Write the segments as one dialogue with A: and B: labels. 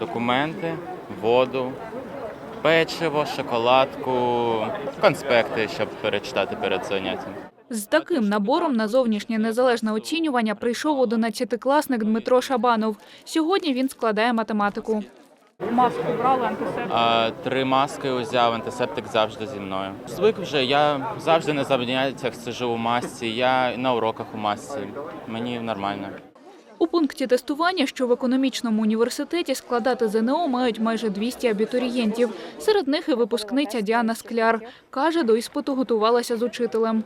A: документи, воду, печиво, шоколадку, конспекти, щоб перечитати перед заняттям.
B: З таким набором на зовнішнє незалежне оцінювання прийшов 11-класник Дмитро Шабанов. Сьогодні він складає математику. Маску брали антисептик.
A: А, три маски узяв, антисептик завжди зі мною. Звик вже, я завжди на заняттях сижу у масці, я на уроках у масці. Мені нормально.
B: У пункті тестування, що в економічному університеті складати ЗНО мають майже 200 абітурієнтів. Серед них і випускниця Діана Скляр. Каже, до іспиту готувалася з учителем.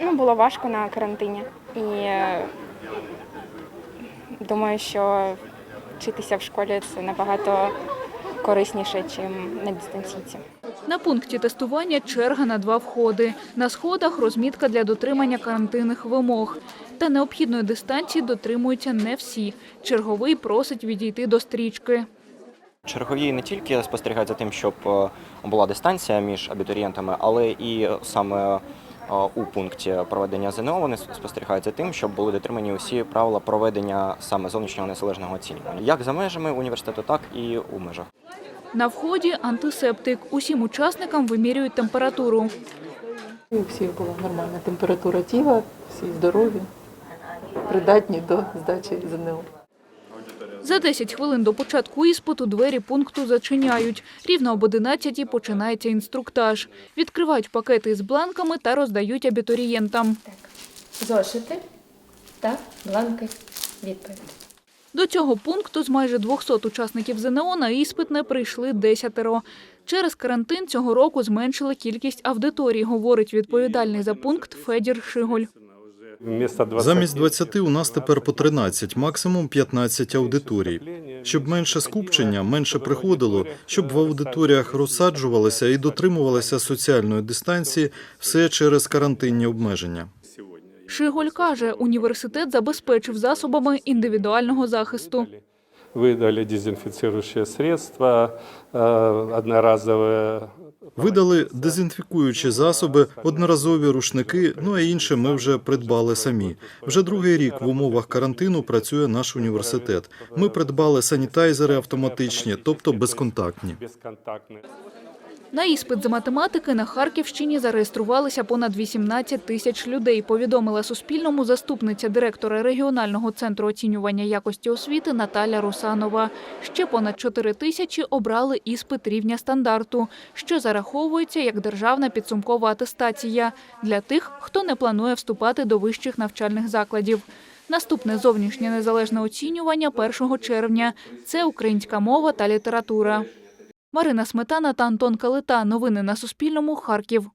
C: Ну, було важко на карантині. І е, думаю, що вчитися в школі це набагато корисніше, ніж на дистанційці.
B: На пункті тестування черга на два входи. На сходах розмітка для дотримання карантинних вимог. Та необхідної дистанції дотримуються не всі. Черговий просить відійти до стрічки.
D: Чергові не тільки спостерігають за тим, щоб е, була дистанція між абітурієнтами, але і саме е, у пункті проведення ЗНО вони спостерігають за тим, щоб були дотримані усі правила проведення саме зовнішнього незалежного оцінювання, як за межами університету, так і у межах.
B: На вході антисептик. Усім учасникам вимірюють температуру.
E: У всіх була нормальна температура тіла, всі здорові, придатні до здачі ЗНО.
B: За 10 хвилин до початку іспиту двері пункту зачиняють. Рівно об 11 починається інструктаж. Відкривають пакети з бланками та роздають абітурієнтам.
F: Зошити та бланки відповідь.
B: До цього пункту з майже 200 учасників ЗНО на іспит не прийшли десятеро. Через карантин цього року зменшили кількість аудиторій, говорить відповідальний за пункт Федір Шиголь.
G: Вместо 20
H: Замість 20 у нас тепер по 13, максимум 15 аудиторій. Щоб менше скупчення, менше приходило, щоб в аудиторіях розсаджувалися і дотримувалися соціальної дистанції, все через карантинні обмеження.
B: Шиголь каже, університет забезпечив засобами індивідуального захисту.
G: Выдали дезинфицирующие средства, э, одноразовые.
H: Видали дезінфікуючі засоби, одноразові рушники, ну а інше ми вже придбали самі. Вже другий рік в умовах карантину працює наш університет. Ми придбали санітайзери автоматичні, тобто безконтактні.
B: На іспит з математики на Харківщині зареєструвалися понад 18 тисяч людей, повідомила Суспільному заступниця директора регіонального центру оцінювання якості освіти Наталя Русанова. Ще понад 4 тисячі обрали іспит рівня стандарту, що зараховується як державна підсумкова атестація для тих, хто не планує вступати до вищих навчальних закладів. Наступне зовнішнє незалежне оцінювання 1 червня. Це українська мова та література. Марина Сметана та Антон Калита. Новини на Суспільному. Харків.